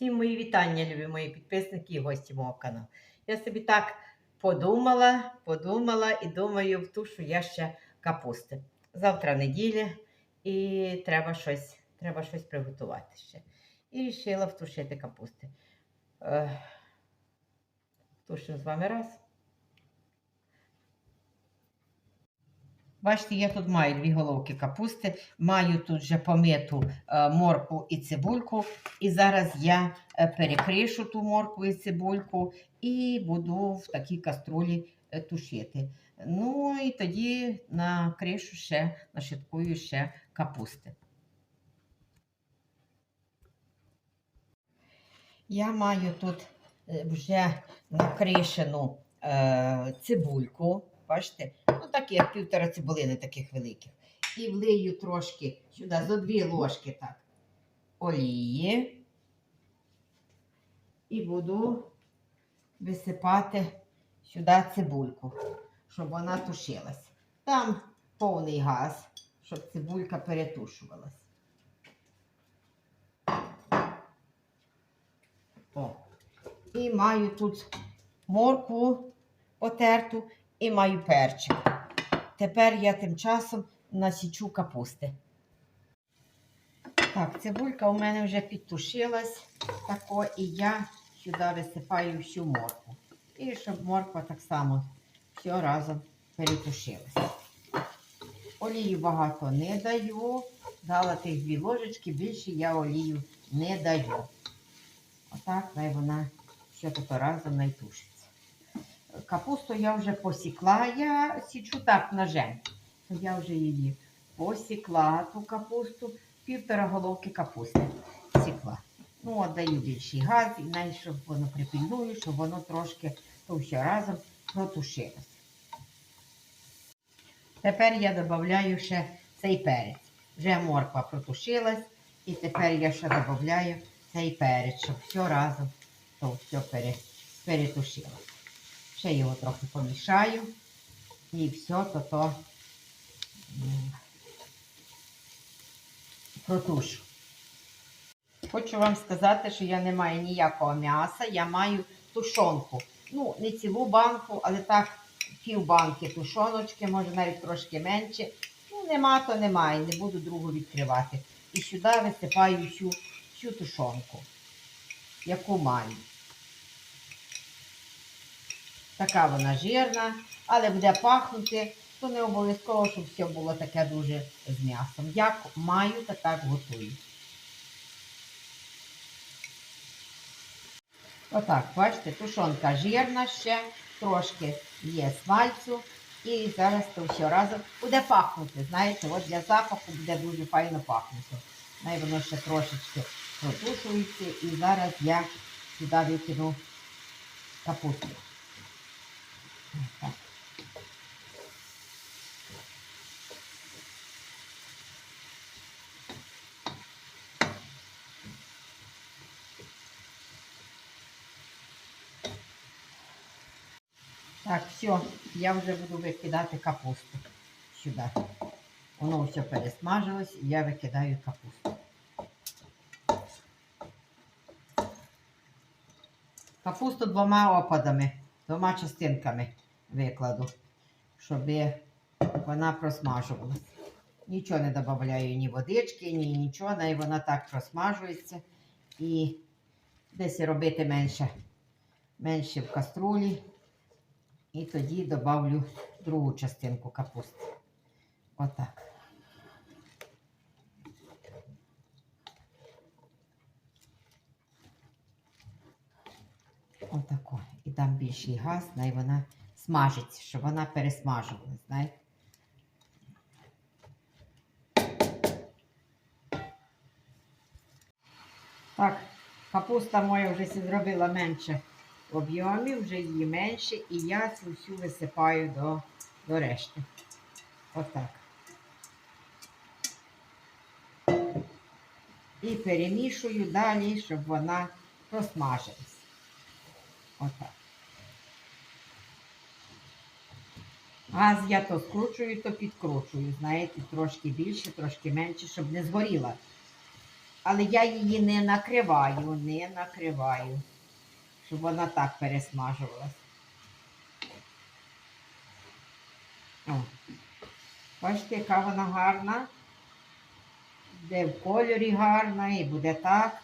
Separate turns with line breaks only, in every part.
Всім мої вітання, любі мої підписники і гості мого каналу. Я собі так подумала, подумала і думаю, втушу я ще капусти. Завтра неділя і треба щось, треба щось приготувати ще. І вирішила втушити капусти. Втушимо з вами раз. Бачите, я тут маю дві головки капусти, маю тут вже помиту е, моркву і цибульку. І зараз я е, перекришу ту моркву і цибульку і буду в такій каструлі е, тушити. Ну і тоді накришу ще, нашиткую ще капусти. Я маю тут вже накришену цибульку. Бачите? Ну, як півтора цибулини таких великих. І влию трошки сюди, зо дві ложки так, олії. І буду висипати сюди цибульку, щоб вона тушилась. Там повний газ, щоб цибулька перетушувалась. О. І маю тут моркву потерту і маю перчик. Тепер я тим часом насічу капусти. Так, цибулька у мене вже підтушилась, тако, і я сюди висипаю всю моркву. І щоб морква так само все разом перетушилася. Олію багато не даю. Дала тих дві ложечки, більше я олію не даю. Отак, най вона все тут разом найтушиться. Капусту я вже посікла, я січу так ножем. Я вже її посікла, ту капусту, півтора головки капусти сікла. Ну, от даю більший газ, і навіть щоб воно припільную, щоб воно трошки то все разом протушилось. Тепер я додаю ще цей перець. Вже морква протушилась, і тепер я ще додаю цей перець, щоб все разом то все пере, перетушилось. Ще його трохи помішаю. І все то то протушу. Хочу вам сказати, що я не маю ніякого м'яса, я маю тушонку. Ну, не цілу банку, але так, пів банки тушоночки, може навіть трошки менше. Ну, нема, то немає, не буду другу відкривати. І сюди висипаю всю, всю тушонку, яку маю. Така вона жирна, але буде пахнути, то не обов'язково, щоб все було таке дуже з м'ясом. Як маю, то так готую. Отак, бачите, тушонка жирна ще, трошки є смальцю. І зараз то все разом буде пахнути. Знаєте, от для запаху буде дуже файно пахнути. Най воно ще трошечки протушується. І зараз я сюди викину капусту. Так. Все, я вже буду викидати капусту сюди. Воно все пересмажилось, і я викидаю капусту. Капусту двома опадами, двома частинками викладу, щоб вона просмажувалась. Нічого не додаю, ні водички, ні нічого, і вона так просмажується. І десь робити менше, менше в каструлі. І тоді добавлю другу частинку капусти. Отак. Отако. І дам більший газ, най вона смажиться, щоб вона пересмажувалась, знаєте. Так, капуста моя вже зробила менше в об'ємі, вже її менше, і я цю всю висипаю до, до решти. Отак. І перемішую далі, щоб вона просмажилась. Отак. Газ я то скручую, то підкручую. Знаєте, трошки більше, трошки менше, щоб не згоріла. Але я її не накриваю, не накриваю, щоб вона так пересмажувалась. О. Бачите, яка вона гарна. Де в кольорі гарна і буде так.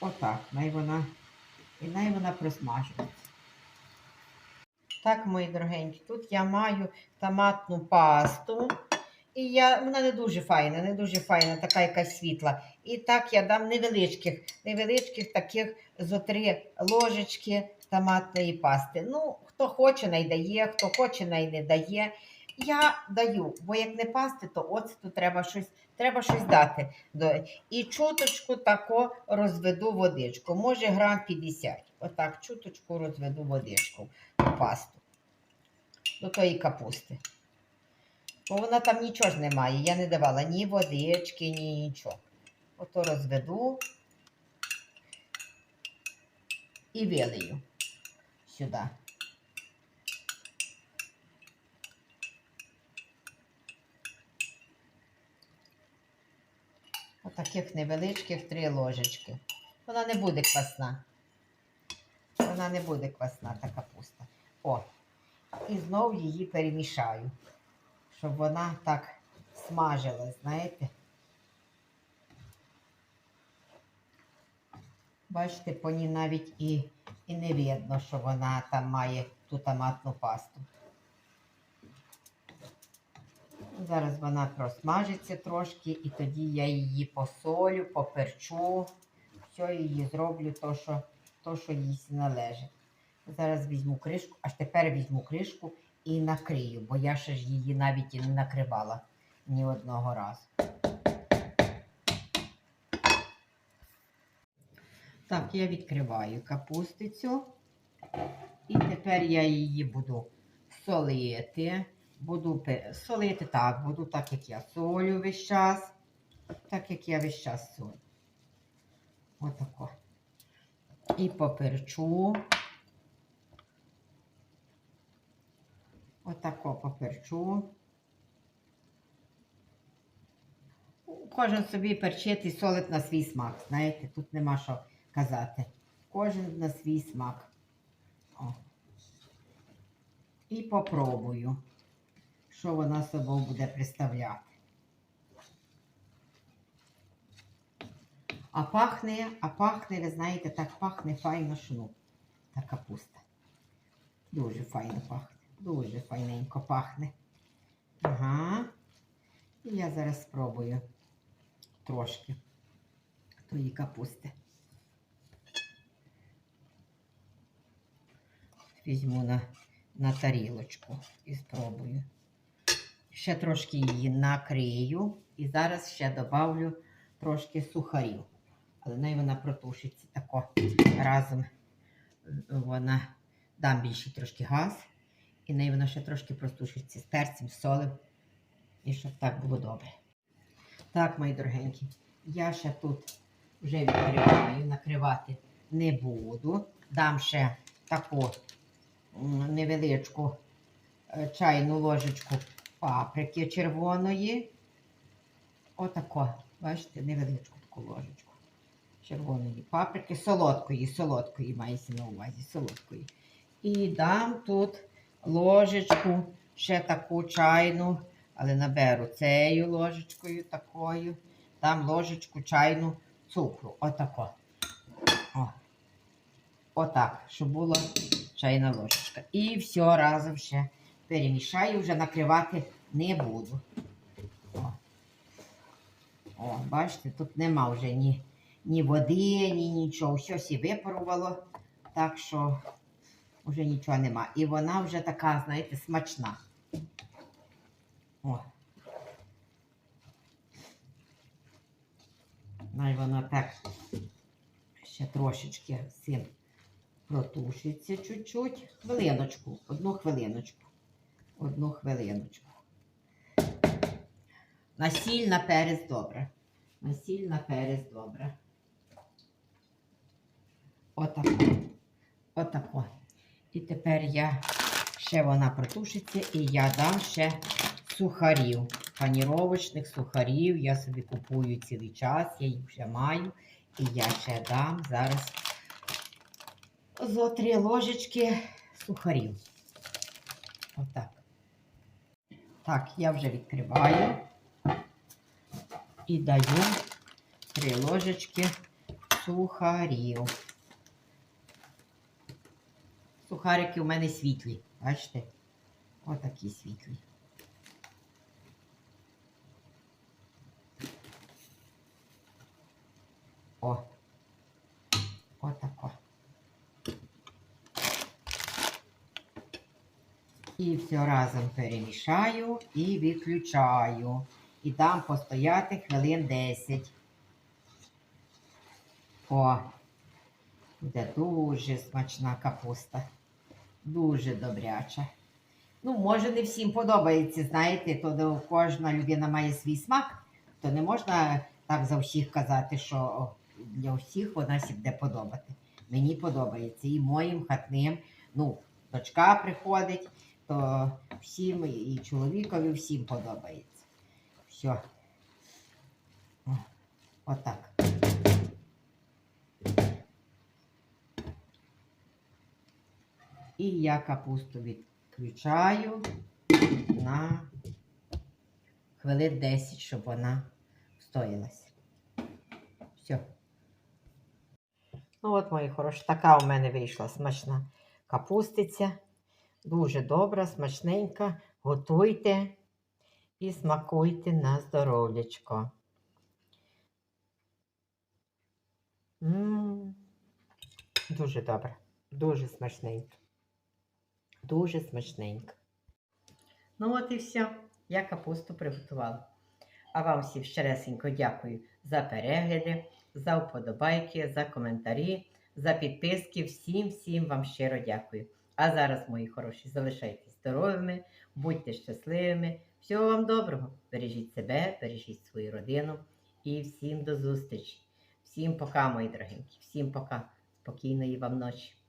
Отак, най вона, і най вона просмажується. Так, мої дорогенькі, тут я маю томатну пасту. І я, вона не дуже файна, не дуже файна, така якась світла. І так я дам невеличких, невеличких таких зо три ложечки томатної пасти. Ну, хто хоче, най дає, хто хоче, най не дає. Я даю, бо як не пасти, то оцету треба щось, треба щось дати. І чуточку тако розведу водичку. Може грам 50. Отак, чуточку розведу водичку пасту. До тої капусти. Бо вона там нічого ж немає. Я не давала ні водички, ні нічого. Ото розведу і вилию сюди. Отаких невеличких три ложечки. Вона не буде квасна. Вона не буде квасна, та капуста. О, і знов її перемішаю, щоб вона так смажилась, знаєте. Бачите, по ній навіть і, і не видно, що вона там має ту томатну пасту. Зараз вона просмажиться трошки, і тоді я її посолю, поперчу, все її зроблю, то, що, то, що їй належить. Зараз візьму кришку, аж тепер візьму кришку і накрию, бо я ще ж її навіть і не накривала ні одного разу. Так, я відкриваю капустицю. І тепер я її буду солити. Буду солити так, буду так, як я солю весь час. Так, як я весь час солю. Отако. І поперчу. Отако поперчу. Кожен собі перчить і солить на свій смак. Знаєте, тут нема що казати. Кожен на свій смак. О. І попробую, що вона собою буде представляти. А пахне, а пахне, ви знаєте, так пахне файно шну. Та капуста. Дуже файно пахне. Дуже файненько пахне. Ага. І я зараз спробую трошки тої капусти. Візьму на, на тарілочку і спробую. Ще трошки її накрию і зараз ще добавлю трошки сухарів. Але най вона протушиться тако разом. Вона дам більше трошки газ. І неї вона ще трошки простушиться з перцем, з солем. І щоб так було добре. Так, мої дорогенькі, я ще тут вже відкриваю, накривати не буду. Дам ще таку невеличку е, чайну ложечку паприки червоної. Отако, бачите, невеличку таку ложечку червоної паприки, солодкої, солодкої мається на увазі, солодкої. І дам тут ложечку, ще таку чайну, але наберу цією ложечкою такою. Дам ложечку чайну цукру. Отако. О. Отак, щоб була чайна ложечка. І все разом ще перемішаю, вже накривати не буду. О, О бачите, тут нема вже ні, ні води, ні нічого. Все сі випарувало. Так що вже нічого нема. І вона вже така, знаєте, смачна. О. Най вона так ще трошечки з протушиться чуть-чуть. Хвилиночку, одну хвилиночку. Одну хвилиночку. На сіль, на перець добре. На сіль, на перець добре. Отако. Отако. І тепер я ще вона протушиться і я дам ще сухарів. паніровочних сухарів. Я собі купую цілий час, я їх вже маю. І я ще дам зараз зо три ложечки сухарів. Отак. Так, я вже відкриваю і даю три ложечки сухарів. Сухарики у мене світлі, бачите? Отакі світлі. О. Отако. І все разом перемішаю і виключаю. І дам постояти хвилин 10. О, буде дуже смачна капуста. Дуже добряча. Ну, може, не всім подобається, знаєте, то кожна людина має свій смак, то не можна так за всіх казати, що для всіх вона буде подобати. Мені подобається і моїм хатним. Ну, дочка приходить, то всім і чоловікові всім подобається. Все. Отак. І я капусту відключаю на хвилин 10, щоб вона встоялася. Все. Ну от, мої хороші, така у мене вийшла смачна капустиця. Дуже добра, смачненька. Готуйте і смакуйте на здоров'ячко. Дуже добре, дуже смачненько. Дуже смачненько. Ну от і все. Я капусту приготувала. А вам всім щиресенько дякую за перегляди, за вподобайки, за коментарі, за підписки. Всім, всім вам щиро дякую. А зараз, мої хороші, залишайтесь здоровими, будьте щасливими. Всього вам доброго. Бережіть себе, бережіть свою родину і всім до зустрічі. Всім пока, мої дорогенькі. Всім пока. Спокійної вам ночі.